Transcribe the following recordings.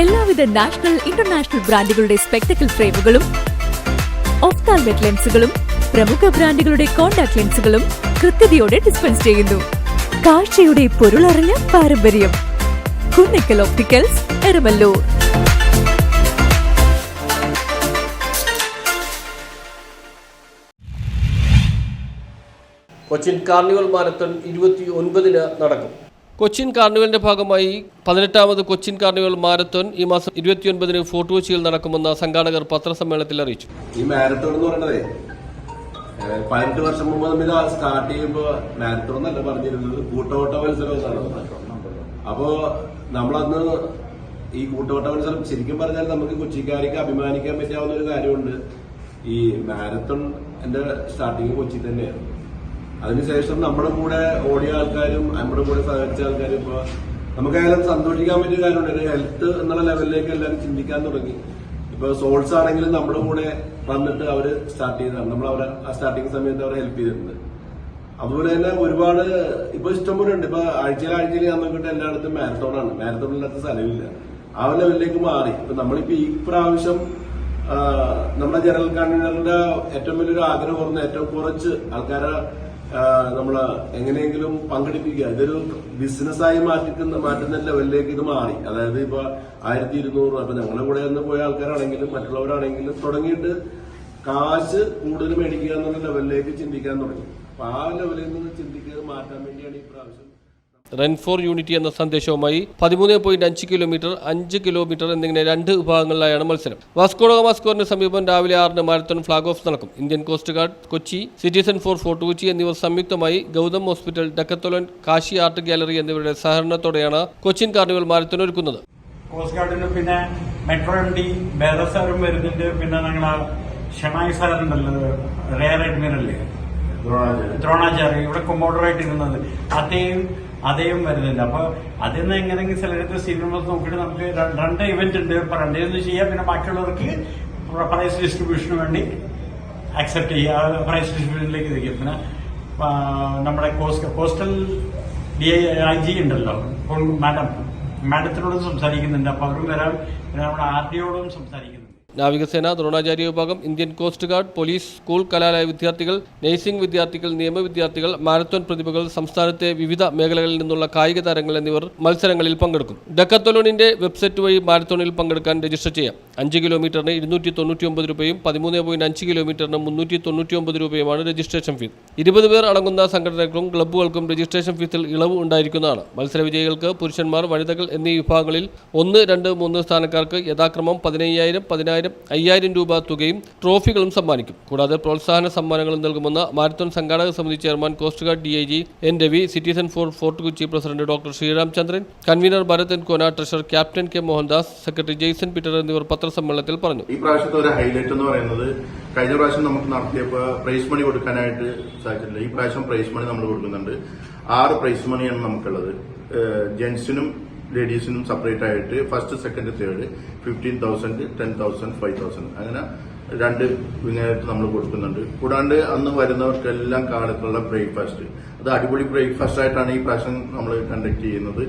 എല്ലാവിധ national international ബ്രാൻഡുകളുടെ spectacle ഫ്രെയിമുകളും ഓഫ്താൽമെറ്റ് ലെൻസുകളും പ്രമുഖ ബ്രാൻഡുകളുടെ കോൺടാക്ട് ലെൻസുകളും കൃത്യതയോടെ ഡിസ്പെൻസ് ചെയ്യുന്നു. കാഴ്ചയുടെ പൊരുളറിഞ്ഞ പാരമ്പര്യം Kunnikkal opticals Eramalloor. Cochin carnival marathon ഇരുപത്തി ഒൻപതിന് നടക്കും. കൊച്ചിൻ കാർണിവലിന്റെ ഭാഗമായി പതിനെട്ടാമത് കൊച്ചിൻ കാർണിവൽ മാരത്തോൺ ഈ മാസം ഇരുപത്തിയൊൻപതിന് ഫോർട്ട് കൊച്ചിയിൽ നടക്കുമെന്ന് സംഘാടകർ പത്രസമ്മേളനത്തിൽ അറിയിച്ചു. ഈ മാരത്തോൺ എന്ന് പറയുന്നത് പതിനെട്ട് വർഷം മുമ്പ് നമ്മൾ സ്റ്റാർട്ട് ചെയ്യുമ്പോൾ മാരത്തോൺ എന്നല്ല പറഞ്ഞിരുന്നത് കൂട്ടോട്ട മത്സരം അപ്പോ നമ്മളന്ന് ഈ കൂട്ടോട്ട മത്സരം ശരിക്കും പറഞ്ഞാൽ നമുക്ക് കൊച്ചിക്കാർക്ക് അഭിമാനിക്കാൻ പറ്റാവുന്ന ഒരു കാര്യമുണ്ട്. ഈ മാരത്തോൺ എന്റെ സ്റ്റാർട്ടിങ് കൊച്ചി തന്നെയാണ്. അതിനുശേഷം നമ്മുടെ കൂടെ ഓടിയ ആൾക്കാരും നമ്മുടെ കൂടെ സഹകരിച്ച ആൾക്കാരും ഇപ്പൊ നമുക്കായാലും സന്തോഷിക്കാൻ പറ്റിയ കാര്യമുണ്ട്. ഒരു ഹെൽത്ത് എന്നുള്ള ലെവലിലേക്ക് എല്ലാവരും ചിന്തിക്കാൻ തുടങ്ങി. ഇപ്പൊ സോൾസ് ആണെങ്കിലും നമ്മുടെ കൂടെ വന്നിട്ട് അവർ സ്റ്റാർട്ട് ചെയ്തതാണ്. നമ്മൾ അവരെ സ്റ്റാർട്ടിങ് സമയത്ത് അവരെ ഹെൽപ്പ് ചെയ്തിട്ടുണ്ട്. അതുപോലെ തന്നെ ഒരുപാട് ഇപ്പൊ ഇഷ്ടംപോലെ ഉണ്ട്. ഇപ്പൊ ആഴ്ചയിൽ ആഴ്ചയിൽ നമുക്കിട്ട് എല്ലായിടത്തും മാരത്തോൺ ആണ്. മാരത്തോൺ ഇല്ലാത്ത സ്ഥലമില്ല. ആ ഒരു ലെവലിലേക്ക് മാറി. ഇപ്പൊ നമ്മളിപ്പോ ഈ പ്രാവശ്യം നമ്മുടെ ജനറൽ കൺവീനറുടെ ഏറ്റവും വലിയൊരു ആഗ്രഹം കുറഞ്ഞ ഏറ്റവും കുറച്ച് ആൾക്കാരെ ആ, നമ്മൾ എങ്ങനെയെങ്കിലും പങ്കെടുപ്പിക്കുക. ഇതൊരു ബിസിനസ്സായി മാറ്റിക്കുന്ന മാറ്റുന്ന ലെവലിലേക്ക് ഇത് മാറി. അതായത് ഇപ്പൊ ആയിരത്തി ഇരുന്നൂറ് അപ്പൊ ഞങ്ങളുടെ കൂടെ നിന്ന് പോയ ആൾക്കാരാണെങ്കിലും മറ്റുള്ളവരാണെങ്കിലും തുടങ്ങിയിട്ട് കാശ് കൂടുതൽ മേടിക്കുക എന്നുള്ള ലെവലിലേക്ക് ചിന്തിക്കാൻ തുടങ്ങി. അപ്പൊ ആ ലെവലിൽ നിന്ന് ചിന്തിക്കുക മാറ്റാൻ വേണ്ടിയാണ് ഈ പ്രാവശ്യം റൺ ഫോർ യൂണിറ്റി എന്ന സന്ദേശവുമായി പതിമൂന്ന് പോയിന്റ് അഞ്ച് കിലോമീറ്റർ അഞ്ച് കിലോമീറ്റർ എന്നിങ്ങനെ രണ്ട് വിഭാഗങ്ങളിലായാണ് മത്സരം. വാസ്കോഡോഗാമ സ്കോറിന് സമീപം രാവിലെ ആറിന് മാരത്തോൺ ഫ്ളാഗ് ഓഫ് നടക്കും. Indian coast guard Kochi citizen for fort Kochi എന്നിവർ സംയുക്തമായി Gautam hospital Decathlon Kashi art gallery എന്നിവരുടെ സഹകരണത്തോടെയാണ് കൊച്ചിൻ കാർണിവൽ മാരത്തോൺ ഒരുക്കുന്നത്. കോസ്റ്റ് ഗാർഡിന് പിന്നെ മെട്രോ എം ഡി ബേദ സാറും വരുന്നുണ്ട്. പിന്നെ ഞങ്ങളെ ഷെമായി സാറുണ്ടല്ലോ റെയർ അഡ്മിറൽ. ദ്രോണാചാര്യ. ഇവിടെ കൊമോഡറായിട്ട് ഇരുന്നത് അദ്ദേഹം അദ്ദേഹം വരുന്നുണ്ട്. അപ്പൊ അതിൽ നിന്ന് എങ്ങനെയെങ്കിലും സെലക്ട് സിനിമ നോക്കിയിട്ട് നമുക്ക് രണ്ട് ഇവന്റ് ഉണ്ട്. രണ്ടേന്ന് ചെയ്യാം. പിന്നെ ബാക്കിയുള്ളവർക്ക് പ്രൈസ് ഡിസ്ട്രിബ്യൂഷന് വേണ്ടി അക്സെപ്റ്റ് ചെയ്യുക പ്രൈസ് ഡിസ്ട്രിബ്യൂഷനിലേക്ക് ഇരിക്കും. പിന്നെ നമ്മുടെ coast coastal D I G ഉണ്ടല്ലോ. മാഡം മാഡത്തിനോടും സംസാരിക്കുന്നുണ്ട്. അപ്പൊ അവരും വരാം. പിന്നെ നമ്മുടെ ആർ ഡിയോടും സംസാരിക്കുന്നുണ്ട്. നാവികസേന ദ്രോണാചാര്യ വിഭാഗം Indian coast guard police school കലാലയ വിദ്യാർത്ഥികൾ നഴ്സിംഗ് വിദ്യാർത്ഥികൾ നിയമ വിദ്യാർത്ഥികൾ മാരത്തോൺ പ്രതിഭകൾ സംസ്ഥാനത്തെ വിവിധ മേഖലകളിൽ നിന്നുള്ള കായിക താരങ്ങൾ എന്നിവർ മത്സരങ്ങളിൽ പങ്കെടുക്കും. ഡക്കത്തലോണിന്റെ വെബ്സൈറ്റ് വഴി മാരത്തോണിൽ പങ്കെടുക്കാൻ രജിസ്റ്റർ ചെയ്യാം. അഞ്ച് കിലോമീറ്ററിന് ഇരുന്നൂറ്റി തൊണ്ണൂറ്റി രൂപയും പതിമൂന്ന് പോയിന്റ് അഞ്ച് കിലോമീറ്ററിന് മുന്നൂറ്റി തൊണ്ണൂറ്റി ഒമ്പത് രൂപയുമാണ് രജിസ്ട്രേഷൻ ഫീസ്. ഇരുപത് പേർ അടങ്ങുന്ന സംഘടനകൾക്കും ക്ലബ്ബുകൾക്കും രജിസ്ട്രേഷൻ ഫീസിൽ ഇളവ് ഉണ്ടായിരിക്കുന്നതാണ്. മത്സരവിജയികൾക്ക് പുരുഷന്മാർ വനിതകൾ എന്നീ വിഭാഗങ്ങളിൽ ഒന്ന് രണ്ട് മൂന്ന് സ്ഥാനക്കാർക്ക് യഥാക്രമം പതിനയ്യായിരം പതിനായിരം അയ്യായിരം രൂപ തുകയും ട്രോഫികളും സമ്മാനിക്കും. കൂടാതെ പ്രോത്സാഹന സമ്മാനങ്ങളും നൽകുമെന്ന് മാരത്തോൺ സംഘാടക സമിതി chairman coast guard D I G N Ravi citizen for Fort Kochi president doctor Sriram Chandran convener Bharathan Kona treasurer captain K Mohandas secretary Jaison Peter എന്നിവർ പത്രസമ്മേളനത്തിൽ പറഞ്ഞു. ഈ പ്രാവശ്യത്തെ ഒരു ഹൈലൈറ്റ് എന്ന് പറയുന്നത് കഴിഞ്ഞ പ്രാവശ്യം നമുക്ക് നടത്തിയപ്പോൾ പ്രൈസ് മണി കൊടുക്കാനായിട്ട് സാധിച്ചിട്ടില്ല. ഈ പ്രാവശ്യം പ്രൈസ് മണി നമ്മൾ കൊടുക്കുന്നുണ്ട്. ആറ് പ്രൈസ് മണിയാണ് നമുക്കുള്ളത്. ജെന്റ്സിനും ലേഡീസിനും സെപ്പറേറ്റ് ആയിട്ട് first second third fifteen thousand ten thousand five thousand അങ്ങനെ രണ്ട് വിങ്ങായിട്ട് നമ്മൾ കൊടുക്കുന്നുണ്ട്. കൂടാണ്ട് അന്ന് വരുന്നവർക്കെല്ലാം കാലത്തുള്ള ബ്രേക്ക്ഫാസ്റ്റ് അത് അടിപൊളി ബ്രേക്ക്ഫാസ്റ്റ് ആയിട്ടാണ് ഈ പ്രാവശ്യം നമ്മൾ കണ്ടക്ട് ചെയ്യുന്നത്.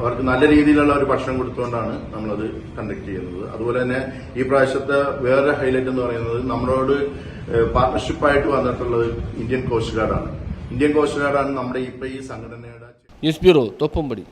അവർക്ക് നല്ല രീതിയിലുള്ള ഒരു ഭക്ഷണം കൊടുത്തുകൊണ്ടാണ് നമ്മളത് കണ്ടക്ട് ചെയ്യുന്നത്. അതുപോലെ തന്നെ ഈ പ്രാവശ്യത്തെ വേറെ ഹൈലൈറ്റ് എന്ന് പറയുന്നത് നമ്മളോട് പാർട്ണർഷിപ്പായിട്ട് വന്നിട്ടുള്ളത് ഇന്ത്യൻ കോസ്റ്റ് ഗാർഡാണ് ഇന്ത്യൻ കോസ്റ്റ് ഗാർഡാണ് നമ്മുടെ ഇപ്പൊ ഈ സംഘടനയുടെ ന്യൂസ് ബ്യൂറോ തൊപ്പമ്പടി